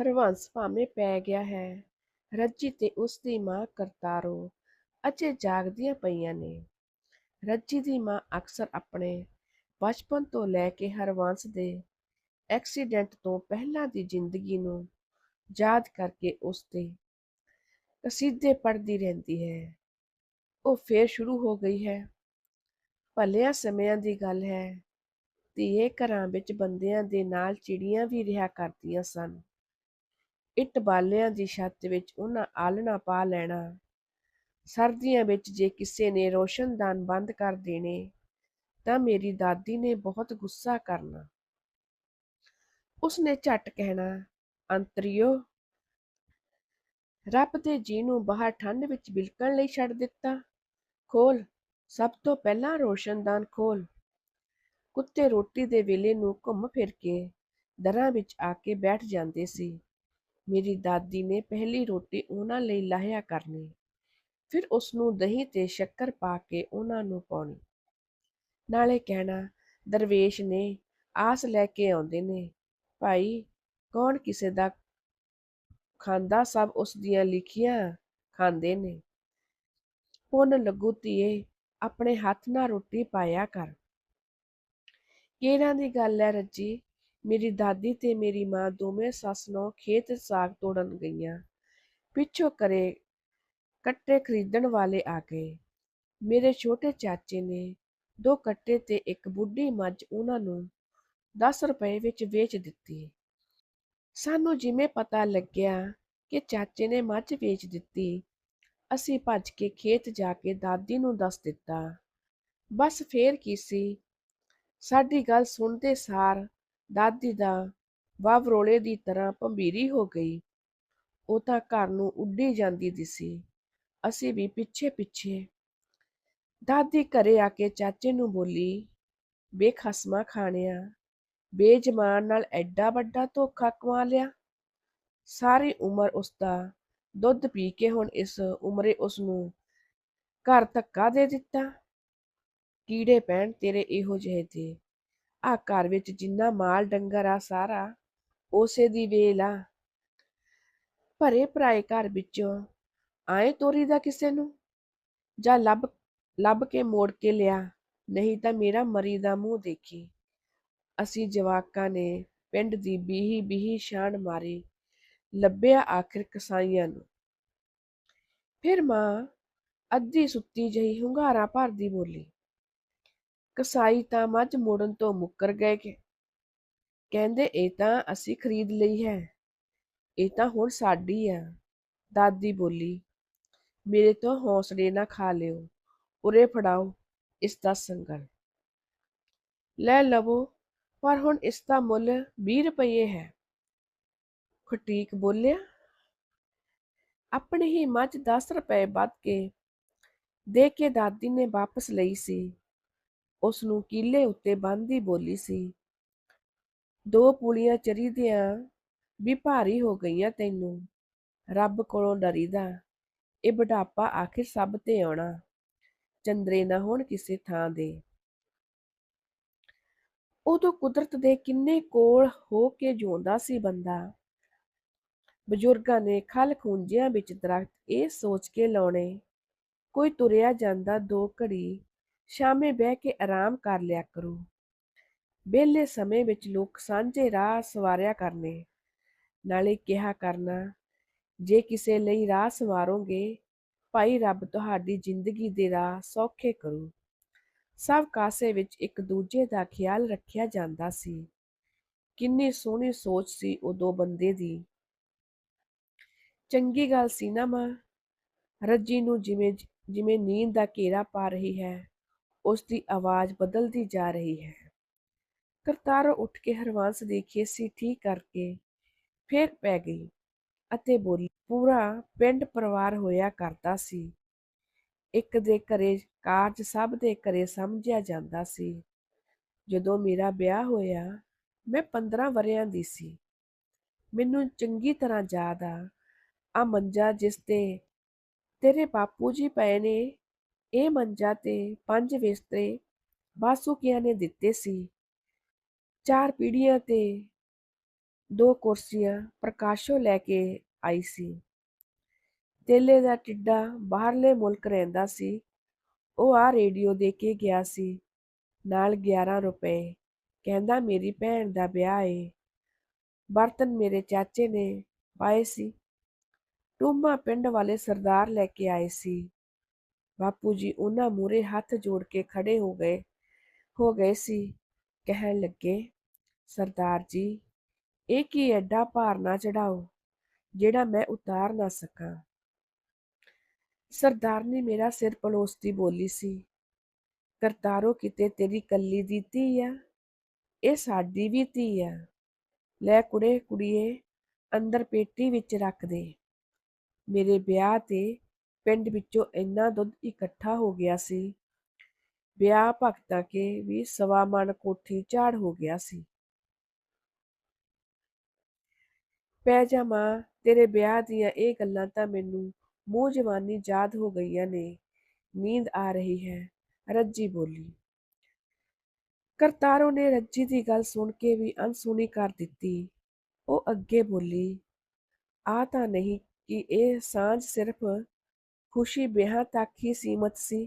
ਹਰਬੰਸ ਭਾਵੇਂ ਪੈ ਗਿਆ ਹੈ। ਰੱਜੀ ਤੇ ਉਸ ਦੀ ਮਾਂ ਕਰਤਾਰੋ ਅਜੇ ਜਾਗਦੀਆਂ ਪਈਆਂ ਨੇ। ਰੱਜੀ ਦੀ ਮਾਂ ਅਕਸਰ ਆਪਣੇ ਬਚਪਨ ਤੋਂ ਲੈ ਕੇ ਹਰਬੰਸ ਦੇ ਐਕਸੀਡੈਂਟ ਤੋਂ ਪਹਿਲਾਂ ਦੀ ਜ਼ਿੰਦਗੀ ਨੂੰ ਯਾਦ ਕਰਕੇ ਉਸ ਤੇ ਕਸੀਦੇ ਪੜ੍ਹਦੀ ਰਹਿੰਦੀ ਹੈ। ਉਹ ਫੇਰ ਸ਼ੁਰੂ ਹੋ ਗਈ ਹੈ। ਭਲਿਆਂ ਸਮਿਆਂ ਦੀ ਗੱਲ ਹੈ। ਧੀਏ ਘਰਾਂ ਵਿੱਚ ਬੰਦਿਆਂ ਦੇ ਨਾਲ ਚਿੜੀਆਂ ਵੀ ਰਿਹਾ ਕਰਦੀਆਂ ਸਨ। ਇੱਟ ਬਾਲਿਆਂ ਦੀ ਛੱਤ ਵਿੱਚ ਉਹਨਾਂ ਆਲਣਾ ਪਾ ਲੈਣਾ। ਸਰਦੀਆਂ ਵਿੱਚ ਜੇ ਕਿਸੇ ਨੇ ਰੋਸ਼ਨਦਾਨ ਬੰਦ ਕਰ ਦੇਣੇ, ਤਾਂ ਮੇਰੀ ਦਾਦੀ ਨੇ ਬਹੁਤ ਗੁੱਸਾ ਕਰਨਾ। ਉਸਨੇ ਝੱਟ ਕਹਿਣਾ, ਅੰਤਰੀਓ, ਰੱਬ ਦੇ ਜੀ ਨੂੰ ਬਾਹਰ ਠੰਡ ਵਿੱਚ ਬਿਲਕਣ ਲਈ ਛੱਡ ਦਿੱਤਾ। ਖੋਲ, ਸਭ ਤੋਂ ਪਹਿਲਾਂ ਰੋਸ਼ਨਦਾਨ ਖੋਲ। ਕੁੱਤੇ ਰੋਟੀ ਦੇ ਵੇਲੇ ਨੂੰ ਘੁੰਮ ਫਿਰ ਕੇ ਦਰਾਂ ਵਿੱਚ ਆ ਕੇ ਬੈਠ ਜਾਂਦੇ ਸੀ। ਮੇਰੀ ਦਾਦੀ ਨੇ ਪਹਿਲੀ ਰੋਟੀ ਉਹਨਾਂ ਲਈ ਲਾਹਿਆ ਕਰਨੀ ਫਿਰ ਉਸ ਨੂੰ ਦਹੀਂ ਤੇ ਸ਼ੱਕਰ ਪਾ ਕੇ ਉਹਨਾਂ ਨੂੰ ਪਾਉਣੀ। ਨਾਲੇ ਕਹਿਣਾ, ਦਰਵੇਸ਼ ਨੇ ਆਸ ਲੈ ਕੇ ਆਉਂਦੇ ਨੇ। ਭਾਈ, ਕੌਣ ਕਿਸੇ ਦਾ ਖਾਂਦਾ ਸਭ ਉਸ ਦੀਆਂ ਲਿਖੀਆਂ ਖਾਂਦੇ ਨੇ? ਪੁੰਨ ਲੱਗੂ ਧੀਏ, ਆਪਣੇ ਹੱਥ ਨਾਲ ਰੋਟੀ ਪਾਇਆ ਕਰ। ਕਿਹਨਾਂ ਦੀ ਗੱਲ ਹੈ ਰੱਜੀ? ਮੇਰੀ ਦਾਦੀ ਤੇ ਮੇਰੀ ਮਾਂ ਦੋਵੇਂ ਸੱਸ ਨੂੰ ਖੇਤ ਸਾਗ ਤੋੜਨ ਗਈਆਂ। ਪਿੱਛੋਂ ਕਰੇ ਕੱਟੇ ਖਰੀਦਣ ਵਾਲੇ ਆ ਗਏ। ਮੇਰੇ ਛੋਟੇ ਚਾਚੇ ਨੇ ਦੋ ਕੱਟੇ ਤੇ ਇੱਕ ਬੁੱਢੀ ਮੱਝ ਉਹਨਾਂ ਨੂੰ 10 ਰੁਪਏ ਵਿੱਚ ਵੇਚ ਦਿੱਤੀ। ਸਾਨੂੰ ਜਿਵੇਂ ਪਤਾ ਲੱਗਿਆ ਕਿ ਚਾਚੇ ਨੇ ਮੱਝ ਵੇਚ ਦਿੱਤੀ, ਅਸੀਂ ਭੱਜ ਕੇ ਖੇਤ ਜਾ ਕੇ ਦਾਦੀ ਨੂੰ ਦੱਸ ਦਿੱਤਾ। ਬਸ ਫੇਰ ਕੀ ਸੀ? ਸਾਡੀ ਗੱਲ ਸੁਣਦੇ ਸਾਰ ਦਾਦੀ ਦਾ ਵਾਵਰੋਲੇ ਦੀ ਤਰ੍ਹਾਂ ਭੰਬੀਰੀ ਹੋ ਗਈ। ਉਹ ਤਾਂ ਘਰ ਨੂੰ ਉੱਡੀ ਜਾਂਦੀ ਦਿਸੀ ਅਸੀਂ ਵੀ ਪਿੱਛੇ ਪਿੱਛੇ ਦਾਦੀ ਘਰੇ ਆ ਕੇ ਚਾਚੇ ਨੂੰ ਬੋਲੀ, ਬੇਖਸਮਾ ਖਾਣਿਆ, ਬੇਜਮਾਨ ਨਾਲ ਐਡਾ ਵੱਡਾ ਧੋਖਾ ਕਮਾ ਲਿਆ। ਸਾਰੀ ਉਮਰ ਉਸਦਾ ਦੁੱਧ ਪੀ ਕੇ ਹੁਣ ਇਸ ਉਮਰੇ ਉਸ ਨੂੰ ਘਰ ਧੱਕਾ ਦੇ ਦਿੱਤਾ। ਕੀੜੇ ਪੈਣ ਤੇਰੇ ਇਹੋ ਜਿਹੇ ਤੇ ਆ ਘਰ ਵਿੱਚ ਜਿੰਨਾ ਮਾਲ, ਡੰਗਰ ਆ, ਸਾਰਾ ਉਸੇ ਦੀ ਵੇਲ ਆ। ਭਰੇ ਭਰਾਏ ਘਰ ਵਿੱਚੋਂ ਆਏ ਤੋਰੀ ਦਾ ਕਿਸੇ ਨੂੰ? ਜਾਂ ਲੱਭ ਲੱਭ ਕੇ ਮੋੜ ਕੇ ਲਿਆ? ਨਹੀਂ ਤਾਂ ਮੇਰਾ ਮਰੀ ਦਾ ਮੂੰਹ ਦੇਖੀ। ਅਸੀਂ ਜਵਾਕਾਂ ਨੇ ਪਿੰਡ ਦੀ ਬੀਹੀ ਬੀਹੀ ਸ਼ਾਨ ਮਾਰੀ, ਲੱਭਿਆ ਆਖਿਰ ਕਸਾਈਆਂ ਨੂੰ। ਫਿਰ ਮਾਂ ਅੱਧੀ ਸੁੱਤੀ ਜਹੀ ਹੁੰਗਾਰਾ ਭਰਦੀ ਬੋਲੀ ਕਸਾਈ ਤਾਂ ਮੱਝ ਮੋੜਨ ਤੋਂ ਮੁੱਕਰ ਗਏ ਕਿ? ਕਹਿੰਦੇ, ਇਹ ਤਾਂ ਅਸੀਂ ਖਰੀਦ ਲਈ ਹੈ। ਇਹ ਤਾਂ ਹੁਣ ਸਾਡੀ ਆ। ਦਾਦੀ ਬੋਲੀ, ਮੇਰੇ ਤੋਂ ਹੌਸਲੇ ਨਾ ਖਾ ਲਿਓ। ਉਰੇ ਫੜਾਓ ਇਸ ਦਾ ਸੰਗਲ। ਲੈ ਲਵੋ, ਪਰ ਹੁਣ ਇਸ ਦਾ ਮੁੱਲ 20 ਰੁਪਏ ਹੈ। ਖਟੀਕ ਬੋਲਿਆ, ਆਪਣੀ ਹੀ ਮੱਝ 10 ਰੁਪਏ ਵੱਧ ਕੇ ਦੇ ਕੇ ਦਾਦੀ ਨੇ ਵਾਪਸ ਲਈ ਸੀ। ਉਸ ਨੂੰ ਕੀਲੇ ਉੱਤੇ ਬੰਨ੍ਹਦੀ ਬੋਲੀ ਸੀ। ਦੋ ਪੁਲੀਆਂ ਚਰੀਦਿਆਂ ਵੀ ਭਾਰੀ ਹੋ ਗਈਆਂ ਤੈਨੂੰ। ਰੱਬ ਕੋਲੋਂ ਡਰੀਦਾ। ਇਹ ਬੁਢਾਪਾ ਆਖਿਰ ਸਭ ਤੇ ਆਉਣਾ। ਚੰਦਰੇ ਨਾ ਹੋਣ ਕਿਸੇ ਥਾਂ ਦੇ। ਉਦੋਂ ਕੁਦਰਤ ਦੇ ਕਿੰਨੇ ਕੋਲ ਹੋ ਕੇ ਜਿਉਂਦਾ ਸੀ ਬੰਦਾ। ਬਜ਼ੁਰਗਾਂ ਨੇ ਖਲ ਖੂੰਜਿਆਂ ਵਿੱਚ ਦਰਖਤ ਇਹ ਸੋਚ ਕੇ ਲਾਉਣੇ। ਕੋਈ ਤੁਰਿਆ ਜਾਂਦਾ ਦੋ ਘੜੀ ਸ਼ਾਮੇ ਬਹਿ ਕੇ ਆਰਾਮ ਕਰ ਲਿਆ ਕਰੋ। ਵਿਹਲੇ ਸਮੇਂ ਵਿੱਚ ਲੋਕ ਸਾਂਝੇ ਰਾਹ ਸਵਾਰਿਆ ਕਰਨੇ। ਨਾਲੇ ਕਿਹਾ ਕਰਨਾ, ਜੇ ਕਿਸੇ ਲਈ ਰਾਹ ਸਵਾਰੋਗੇ, ਭਾਈ ਰੱਬ ਤੁਹਾਡੀ ਜ਼ਿੰਦਗੀ ਦੇ ਰਾਹ ਸੌਖੇ ਕਰੂ। ਸਭ ਕਾਸੇ ਵਿੱਚ ਇੱਕ ਦੂਜੇ ਦਾ ਖਿਆਲ ਰੱਖਿਆ ਜਾਂਦਾ ਸੀ। ਕਿੰਨੀ ਸੋਹਣੀ ਸੋਚ ਸੀ ਉਹ ਦੋ ਬੰਦੇ ਦੀ। ਚੰਗੀ ਗੱਲ ਸੀ ਨਾ ਮਾਂ। ਰੱਜੀ ਨੂੰ ਜਿਵੇਂ ਜਿਵੇਂ ਨੀਂਦ ਦਾ ਘੇਰਾ ਪਾ ਰਹੀ ਹੈ। ਉਸ ਦੀ ਆਵਾਜ਼ ਬਦਲਦੀ ਜਾ ਰਹੀ ਹੈ। ਕਰਤਾਰੋ ਉੱਠ ਕੇ ਹਰਵਾਂਸ ਦੀ ਖੇਸੀ ਠੀਕ ਕਰਕੇ ਫੇਰ ਪੈ ਗਈ ਅਤੇ ਬੋਲੀ, ਪੂਰਾ ਪਿੰਡ ਪਰਿਵਾਰ ਹੋਇਆ ਕਰਦਾ ਸੀ। ਇੱਕ ਦੇ ਘਰੇ ਕਾਰਜ ਸਭ ਦੇ ਘਰੇ ਸਮਝਿਆ ਜਾਂਦਾ ਸੀ। ਜਦੋਂ ਮੇਰਾ ਵਿਆਹ ਹੋਇਆ, ਮੈਂ 15 ਵਰਿਆਂ ਦੀ ਸੀ। ਮੈਨੂੰ ਚੰਗੀ ਤਰ੍ਹਾਂ ਯਾਦ ਆ ਆ ਮੰਜਾ ਜਿਸ ਤੇ ਤੇਰੇ ਬਾਪੂ ਜੀ ਪਏ ਨੇ ਇਹ ਮੰਜਾ ਤੇ ਪੰਜ ਬਿਸਤਰੇ ਬਾਸੂਕੀਆਂ ਨੇ ਦਿੱਤੇ ਸੀ। ਚਾਰ ਪੀੜੀਆਂ ਤੇ ਦੋ ਕੁਰਸੀਆਂ ਪ੍ਰਕਾਸ਼ੋ ਲੈ ਕੇ ਆਈ ਸੀ। ਤੇਲੇ ਦਾ ਟਿੱਡਾ ਬਾਹਰਲੇ ਮੁਲਕ ਰਹਿੰਦਾ ਸੀ। ਉਹ ਆ ਰੇਡੀਓ ਦੇ ਕੇ ਗਿਆ ਸੀ। ਨਾਲ 11 ਰੁਪਏ। ਕਹਿੰਦਾ, ਮੇਰੀ ਭੈਣ ਦਾ ਵਿਆਹ ਏ। ਬਰਤਨ ਮੇਰੇ ਚਾਚੇ ਨੇ ਪਾਏ ਸੀ। ਟੂਮਾ ਪਿੰਡ ਵਾਲੇ ਸਰਦਾਰ ਲੈ ਕੇ ਆਏ ਸੀ। ਬਾਪੂ ਜੀ ਉਹਨਾਂ ਮੂਰੇ ਹੱਥ ਜੋੜ ਕੇ ਖੜੇ ਹੋ ਗਏ ਹੋ ਗਏ ਸੀ। ਕਹਿਣ ਲੱਗੇ, ਸਰਦਾਰ ਜੀ, ਇਹ ਕੀ ਐਡਾ ਭਾਰ ਨਾ ਚੜਾਓ ਜਿਹੜਾ ਮੈਂ ਉਤਾਰ ਨਾ ਸਕਾਂ? ਸਰਦਾਰਨੀ ਮੇਰਾ ਸਿਰ ਪਲੋਸਤੀ ਬੋਲੀ ਸੀ, ਕਰਤਾਰੋ, ਕਿਤੇ ਤੇਰੀ ਕੱਲੀ ਦੀ ਧੀ ਆ, ਇਹ ਸਾਡੀ ਵੀ ਧੀ ਆ। ਲੈ ਕੁੜੇ, ਕੁੜੀਏ, ਅੰਦਰ ਪੇਟੀ ਵਿੱਚ ਰੱਖ ਦੇ। ਮੇਰੇ ਵਿਆਹ ਤੇ ਪਿੰਡ ਵਿੱਚੋਂ ਇੰਨਾ ਦੁੱਧ ਇਕੱਠਾ ਹੋ ਗਿਆ ਸੀ। ਵਿਆਹ ਭਗਤਾਂ ਕੇ ਵੀ ਸਵਾ ਮਣ ਕੋਠੀ ਝਾੜ ਹੋ ਗਿਆ ਸੀ। ਪੈ ਜਾ ਮਾਂ, ਤੇਰੇ ਵਿਆਹ ਦੀਆਂ ਇਹ ਗੱਲਾਂ ਤਾਂ ਮੈਨੂੰ ਮੂੰਹ ਜਵਾਨੀ ਯਾਦ ਹੋ ਗਈਆਂ ਨੇ। ਨੀਂਦ ਆ ਰਹੀ ਹੈ, ਰੱਜੀ ਬੋਲੀ। ਕਰਤਾਰੋ ਨੇ ਰੱਜੀ ਦੀ ਗੱਲ ਸੁਣ ਕੇ ਵੀ ਅਨਸੁਣੀ ਕਰ ਦਿੱਤੀ। ਉਹ ਅੱਗੇ ਬੋਲੀ, ਆ ਤਾਂ ਨਹੀਂ ਕਿ ਇਹ ਸਾਂਝ ਸਿਰਫ ਖੁਸ਼ੀ ਵਿਆਹ ਤੱਕ ਹੀ ਸੀਮਤ ਸੀ।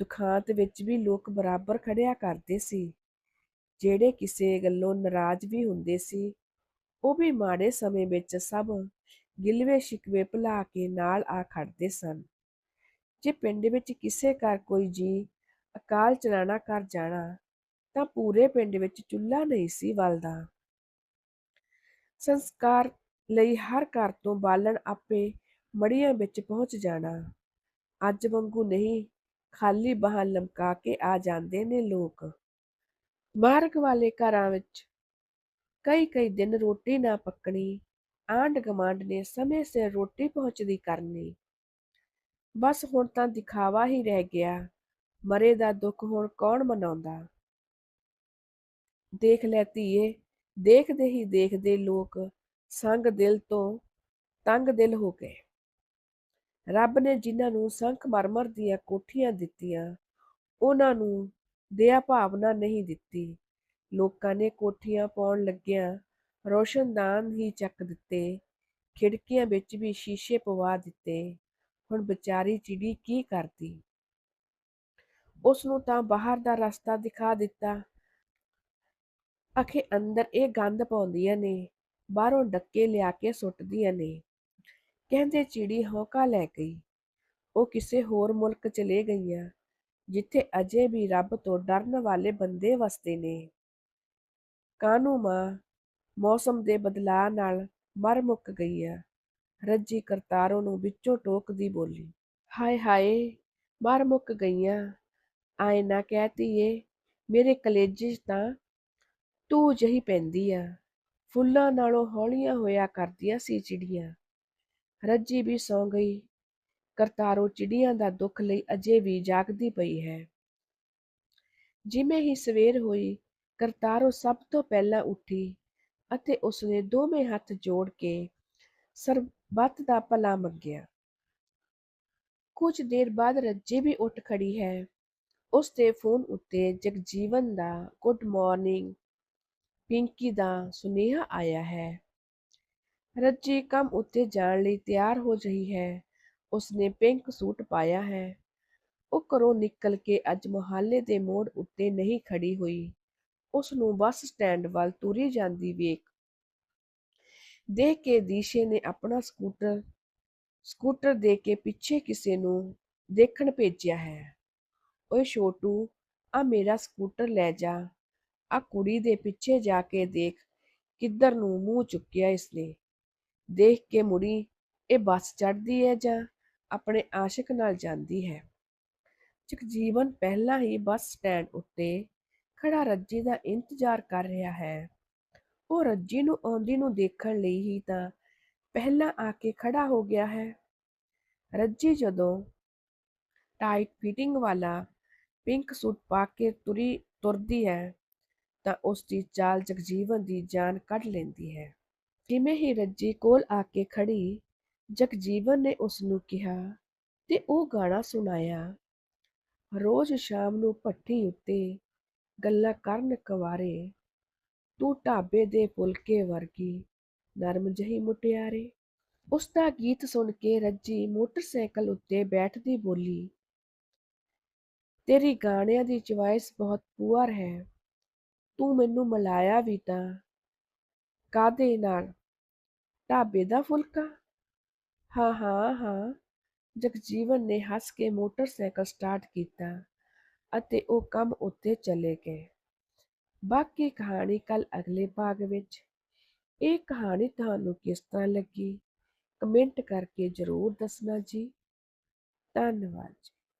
ਦੁਖਾਂਤ ਵਿੱਚ ਵੀ ਲੋਕ ਬਰਾਬਰ ਖੜਿਆ ਕਰਦੇ ਸੀ। ਜਿਹੜੇ ਕਿਸੇ ਗੱਲੋਂ ਨਾਰਾਜ਼ ਵੀ ਹੁੰਦੇ ਸੀ, ਉਹ ਵੀ ਮਾੜੇ ਸਮੇਂ ਵਿੱਚ ਸਭ ਗਿਲਵੇ ਸ਼ਿਕਵੇ ਭੁਲਾ ਕੇ ਨਾਲ ਆ ਖੜਦੇ ਸਨ। ਜੇ ਪਿੰਡ ਵਿੱਚ ਕਿਸੇ ਘਰ ਕੋਈ ਜੀ ਅਕਾਲ ਚਲਾਣਾ ਕਰ ਜਾਣਾ, ਤਾਂ ਪੂਰੇ ਪਿੰਡ ਵਿੱਚ ਚੁੱਲ੍ਹਾ ਨਹੀਂ ਸੀ ਬਲਦਾ ਸੰਸਕਾਰ ਲਈ ਹਰ ਘਰ ਤੋਂ ਬਾਲਣ ਆਪੇ ਮੜੀਆਂ ਵਿੱਚ ਪਹੁੰਚ ਜਾਣਾ। ਅੱਜ ਵਾਂਗੂ ਨਹੀਂ, ਖਾਲੀ ਬਾਹਾਂ ਲਮਕਾ ਕੇ ਆ ਜਾਂਦੇ ਨੇ ਲੋਕ। ਮਾਰਗ ਵਾਲੇ ਘਰਾਂ ਵਿੱਚ ਕਈ ਕਈ ਦਿਨ ਰੋਟੀ ਨਾ ਪੱਕਣੀ ਆਂਢ ਗਮਾਂਡ ਨੇ ਸਮੇਂ ਸਿਰ ਰੋਟੀ ਪਹੁੰਚਦੀ ਕਰਨੀ। ਬਸ ਹੁਣ ਤਾਂ ਦਿਖਾਵਾ ਹੀ ਰਹਿ ਗਿਆ, ਮਰੇ ਦਾ ਦੁੱਖ ਹੁਣ ਕੌਣ ਮਨਾਉਂਦਾ? ਦੇਖ ਲੈ ਧੀਏ, ਦੇਖਦੇ ਹੀ ਦੇਖਦੇ ਲੋਕ ਸੰਗ ਦਿਲ ਤੋਂ ਤੰਗ ਦਿਲ ਹੋ ਗਏ। ਰੱਬ ਨੇ ਜਿਨ੍ਹਾਂ ਨੂੰ ਸੰਖ ਮਰਮਰ ਦੀਆਂ ਕੋਠੀਆਂ ਦਿੱਤੀਆਂ, ਉਹਨਾਂ ਨੂੰ ਦਇਆ ਭਾਵਨਾ ਨਹੀਂ ਦਿੱਤੀ। ਲੋਕਾਂ ਨੇ ਕੋਠੀਆਂ ਪਾਉਣ ਲੱਗਿਆਂ ਰੋਸ਼ਨਦਾਨ ਹੀ ਚੱਕ ਦਿੱਤੇ। ਖਿੜਕੀਆਂ ਵਿੱਚ ਵੀ ਸ਼ੀਸ਼ੇ ਪਵਾ ਦਿੱਤੇ। ਹੁਣ ਵਿਚਾਰੀ ਚਿੜੀ ਕੀ ਕਰਦੀ? ਉਸ ਨੂੰ ਤਾਂ ਬਾਹਰ ਦਾ ਰਸਤਾ ਦਿਖਾ ਦਿੱਤਾ। ਅਖੇ ਅੰਦਰ ਇਹ ਗੰਦ ਪਾਉਂਦੀਆਂ ਨੇ, ਬਾਹਰੋਂ ਡੱਕੇ ਲਿਆ ਕੇ ਸੁੱਟਦੀਆਂ ਨੇ। ਕਹਿੰਦੇ ਚਿੜੀ ਹੋਕਾ ਲੈ ਗਈ। ਉਹ ਕਿਸੇ ਹੋਰ ਮੁਲਕ ਚਲੇ ਗਈਆਂ, ਜਿੱਥੇ ਅਜੇ ਵੀ ਰੱਬ ਤੋਂ ਡਰਨ ਵਾਲੇ ਬੰਦੇ ਵਸਦੇ ਨੇ। ਕਾਨੂੰ ਮਾਂ, ਮੌਸਮ ਦੇ ਬਦਲਾਅ ਨਾਲ ਮਰ ਮੁੱਕ ਗਈ ਆ ਰੱਜੀ ਕਰਤਾਰੋਂ ਨੂੰ ਵਿੱਚੋਂ ਟੋਕਦੀ ਬੋਲੀ, ਹਾਏ ਹਾਏ, ਮਰ ਮੁੱਕ ਗਈਆਂ। ਆਏ ਨਾ ਕਹਤੀ ਏ ਮੇਰੇ ਕਲੇਜੇ ਤਾਂ ਤੂੰ ਜਹੀ ਪੈਂਦੀ ਆ। ਫੁੱਲਾਂ ਨਾਲੋਂ ਹੌਲੀਆਂ ਹੋਇਆ ਕਰਦੀਆਂ ਸੀ ਚਿੜੀਆਂ। ਰੱਜੀ ਵੀ ਸੌਂ ਗਈ। ਕਰਤਾਰੋ ਚਿੜੀਆਂ ਦਾ ਦੁੱਖ ਲਈ ਅਜੇ ਵੀ ਜਾਗਦੀ ਪਈ ਹੈ। ਜਿਵੇਂ ਹੀ ਸਵੇਰ ਹੋਈ, ਕਰਤਾਰੋ ਸਭ ਤੋਂ ਪਹਿਲਾਂ ਉੱਠੀ ਅਤੇ ਉਸਨੇ ਦੋਵੇਂ ਹੱਥ ਜੋੜ ਕੇ ਸਰਬੱਤ ਦਾ ਭਲਾ ਮੰਗਿਆ। ਕੁਝ ਦੇਰ ਬਾਅਦ ਰੱਜੀ ਵੀ ਉੱਠ ਖੜੀ ਹੈ। ਉਸ ਦੇ ਫੋਨ ਉੱਤੇ ਜਗਜੀਵਨ ਦਾ ਗੁੱਡ ਮਾਰਨਿੰਗ ਪਿੰਕੀ ਦਾ ਸੁਨੇਹਾ ਆਇਆ ਹੈ। ਰੱਜੀ ਕੰਮ ਉੱਤੇ ਜਾਣ ਲਈ ਤਿਆਰ ਹੋ ਰਹੀ ਹੈ। ਉਸਨੇ ਪਿੰਕ ਸੂਟ ਪਾਇਆ ਹੈ। ਉਹ ਘਰੋਂ ਨਿਕਲ ਕੇ ਅੱਜ ਮੁਹੱਲੇ ਦੇ ਮੋੜ ਉੱਤੇ ਨਹੀਂ ਖੜੀ ਹੋਈ। ਉਸ ਨੂੰ ਬੱਸ ਸਟੈਂਡ ਵੱਲ ਤੁਰੀ ਜਾਂਦੀ ਵੇਖ। ਦੇਖ ਕੇ ਦੀਸ਼ੇ ਨੇ ਆਪਣਾ ਸਕੂਟਰ ਸਕੂਟਰ ਦੇ ਕੇ ਪਿੱਛੇ ਕਿਸੇ ਨੂੰ ਦੇਖਣ ਭੇਜਿਆ ਹੈ। ਓਏ ਛੋਟੂ, ਆ ਮੇਰਾ ਸਕੂਟਰ ਲੈ ਜਾ। ਆ ਕੁੜੀ ਦੇ ਪਿੱਛੇ ਜਾ ਕੇ ਦੇਖ ਕਿੱਧਰ ਨੂੰ ਮੂੰਹ ਚੁੱਕਿਆ ਇਸਨੇ। ਦੇਖ ਕੇ ਮੁੜੀ, ਇਹ ਬੱਸ ਚੜਦੀ ਹੈ ਜਾਂ ਆਪਣੇ ਆਸ਼ਿਕ ਨਾਲ ਜਾਂਦੀ ਹੈ? ਜਗਜੀਵਨ ਪਹਿਲਾਂ ਹੀ ਬੱਸ ਸਟੈਂਡ ਉੱਤੇ ਖੜਾ ਰੱਜੀ ਦਾ ਇੰਤਜ਼ਾਰ ਕਰ ਰਿਹਾ ਹੈ। ਉਹ ਰੱਜੀ ਨੂੰ ਆਉਂਦੀ ਨੂੰ ਦੇਖਣ ਲਈ ਹੀ ਤਾਂ ਪਹਿਲਾਂ ਆ ਕੇ ਖੜਾ ਹੋ ਗਿਆ ਹੈ। ਰੱਜੀ ਜਦੋਂ ਟਾਈਟ ਫਿਟਿੰਗ ਵਾਲਾ ਪਿੰਕ ਸੂਟ ਪਾ ਕੇ ਤੁਰੀ, ਤੁਰਦੀ ਹੈ ਤਾਂ ਉਸ ਦੀ ਚਾਲ ਜਗਜੀਵਨ ਦੀ ਜਾਨ ਕੱਢ ਲੈਂਦੀ ਹੈ। ਕਿਵੇਂ ਹੀ ਰੱਜੀ ਕੋਲ ਆ ਕੇ ਖੜੀ, ਜਗਜੀਵਨ ਨੇ ਉਸ ਨੂੰ ਕਿਹਾ ਤੇ ਉਹ ਗਾਣਾ ਸੁਣਾਇਆ। ਰੋਜ਼ ਸ਼ਾਮ ਨੂੰ ਭੱਠੀ ਉੱਤੇ ਗੱਲਾਂ ਕਰਨ ਕਵਾਰੇ, ਤੂੰ ਢਾਬੇ ਦੇ ਫੁਲਕੇ ਵਰਗੀ, ਨਰਮ ਜਹੀ ਮੁਟਿਆਰੇ। ਉਸ ਦਾ ਗੀਤ ਸੁਣ ਕੇ ਰੱਜੀ ਮੋਟਰਸਾਈਕਲ ਉੱਤੇ ਬੈਠਦੀ ਬੋਲੀ, ਤੇਰੀ ਗਾਣਿਆਂ ਦੀ ਚੁਆਇਸ ਬਹੁਤ ਪੂਅਰ ਹੈ। ਤੂੰ ਮੈਨੂੰ ਮਿਲਾਇਆ ਵੀ ਤਾਂ ਕਾਦੇ ਨਾਲ? ਢਾਬੇ ਦਾ ਫੁਲਕਾ? ਹਾਂ ਹਾਂ ਹਾਂ। ਜਗਜੀਵਨ ਨੇ ਹੱਸ ਕੇ ਮੋਟਰਸਾਈਕਲ ਸਟਾਰਟ ਕੀਤਾ ਅਤੇ ਉਹ ਕੰਮ ਉੱਤੇ ਚਲੇ ਗਏ। ਬਾਕੀ ਕਹਾਣੀ ਕੱਲ ਅਗਲੇ ਭਾਗ ਵਿੱਚ। ਇਹ ਕਹਾਣੀ ਤੁਹਾਨੂੰ ਕਿਸ ਤਰ੍ਹਾਂ ਲੱਗੀ? ਕਮੈਂਟ ਕਰਕੇ ਜ਼ਰੂਰ ਦੱਸਣਾ ਜੀ। ਧੰਨਵਾਦ ਜੀ।